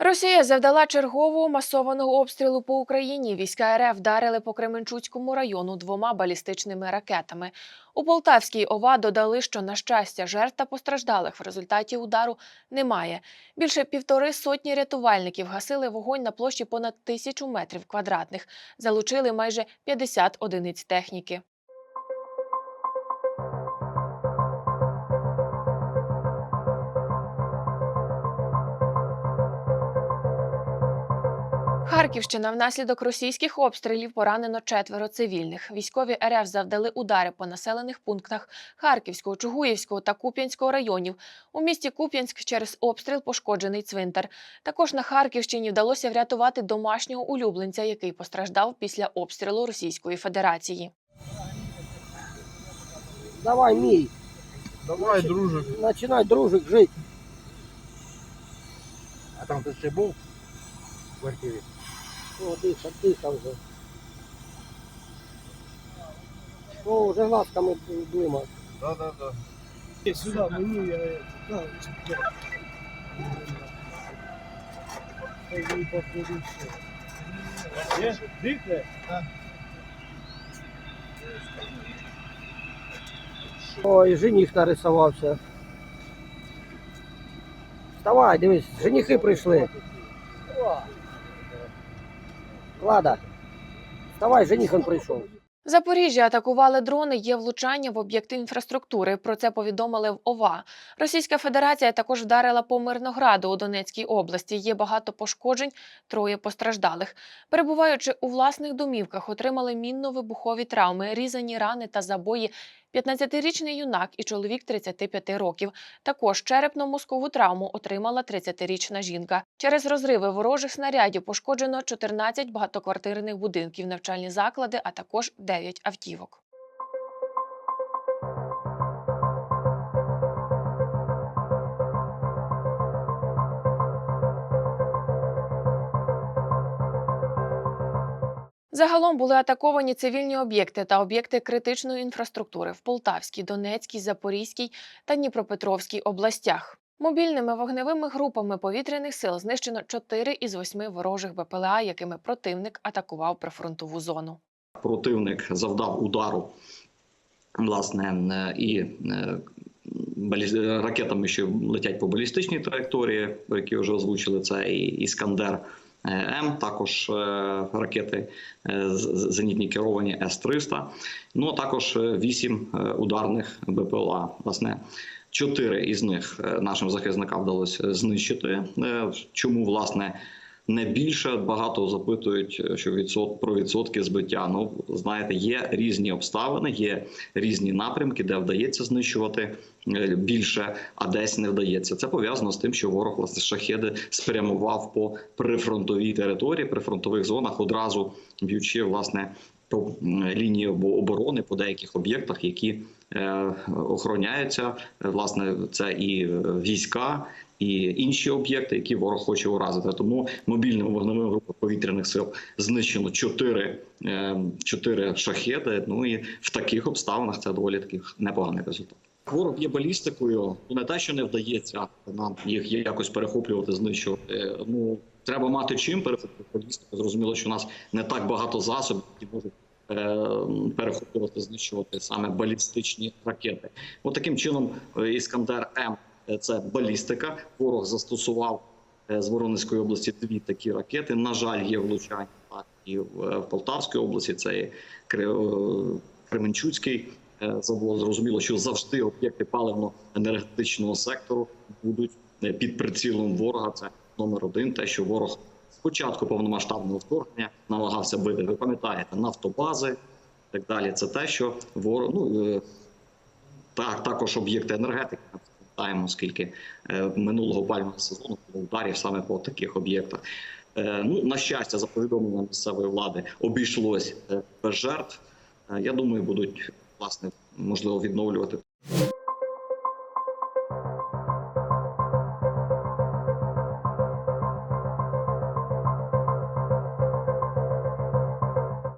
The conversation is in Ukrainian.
Росія завдала чергового масованого обстрілу по Україні. Війська РФ вдарили по Кременчуцькому району двома балістичними ракетами. У Полтавській ОВА додали, що на щастя жертв та постраждалих в результаті удару немає. Більше півтори сотні рятувальників гасили вогонь на площі понад тисячу метрів квадратних. Залучили майже 50 одиниць техніки. Харківщина внаслідок російських обстрілів поранено четверо цивільних. Військові РФ завдали удари по населених пунктах Харківського, Чугуївського та Куп'янського районів. У місті Куп'янськ через обстріл пошкоджений цвинтар. Також на Харківщині вдалося врятувати домашнього улюбленця, який постраждав після обстрілу Російської Федерації. Давай, мій, Давай, дружик. починай, дружик, жити. А там ти ще був в квартирі? О, тихо, тихо вже. О, вже глазками блима. Да, да, да. Иди сюда, мені я да, не повторю все. Є? Дихне? Ой, жених нарисувався. Вставай, дивись, женихи прийшли. Влада, вставай, жених он прийшов. Запоріжжя атакували дрони. Є влучання в об'єкти інфраструктури. Про це повідомили в ОВА. Російська Федерація також вдарила по Мирнограду у Донецькій області. Є багато пошкоджень, троє постраждалих. Перебуваючи у власних домівках, отримали мінно-вибухові травми, різані рани та забої. 15-річний юнак і чоловік 35 років. Також черепно-мозкову травму отримала 30-річна жінка. Через розриви ворожих снарядів пошкоджено 14 багатоквартирних будинків, навчальні заклади, а також 9 автівок. Загалом були атаковані цивільні об'єкти та об'єкти критичної інфраструктури в Полтавській, Донецькій, Запорізькій та Дніпропетровській областях. Мобільними вогневими групами повітряних сил знищено 4 із 8 ворожих БПЛА, якими противник атакував прифронтову зону. противник завдав удару власне і е, ракетами, що летять по балістичній траєкторії, які вже озвучили це і Іскандер. М, також е, ракети е, зенітні керовані С-300, ну а також е, вісім е, ударних БПЛА. Власне, чотири із них нашим захисникам вдалося знищити. Чому власне не більше багато запитують, е, що відсот про відсотки збиття. Ну знаєте, є різні обставини, є різні напрямки, де вдається знищувати е, більше, а десь не вдається. Це пов'язано з тим, що ворог власне шахеди спрямував по прифронтовій території, прифронтових зонах, одразу б'ючи власне по лінії оборони по деяких об'єктах, які е, охороняються. Власне, це і війська, і інші об'єкти, які ворог хоче уразити. Тому мобільними вогневими групами повітряних сил знищено чотири, е, чотири шахеди. Ну і в таких обставинах це доволі таки непоганий результат. Ворог є балістикою. Не те, що не вдається нам їх якось перехоплювати, знищувати. Ну треба мати чим перехоплювати балістику. Зрозуміло, що у нас не так багато засобів, які можуть. е, Перехоплювати, знищувати саме балістичні ракети. От таким чином, е, Іскандер М Е, це балістика. Ворог застосував е, з Воронезької області дві такі ракети. На жаль, є влучання і в е, Полтавській області. Це і е, Кременчуцький е, завод. Зрозуміло, що завжди об'єкти паливно-енергетичного сектору будуть е, під прицілом ворога. Це номер один. Те, що ворог спочатку повномасштабного вторгнення намагався бити. Ви пам'ятаєте, нафтобази. і Так далі, це те, що ворог ну е, так, також об'єкти енергетики. Пам'ятаємо, скільки е, минулого пальмового сезону було ударів саме по таких об'єктах. Е, ну, на щастя, за повідомленням місцевої влади, обійшлось е, без жертв. Я думаю, будуть власне можливо відновлювати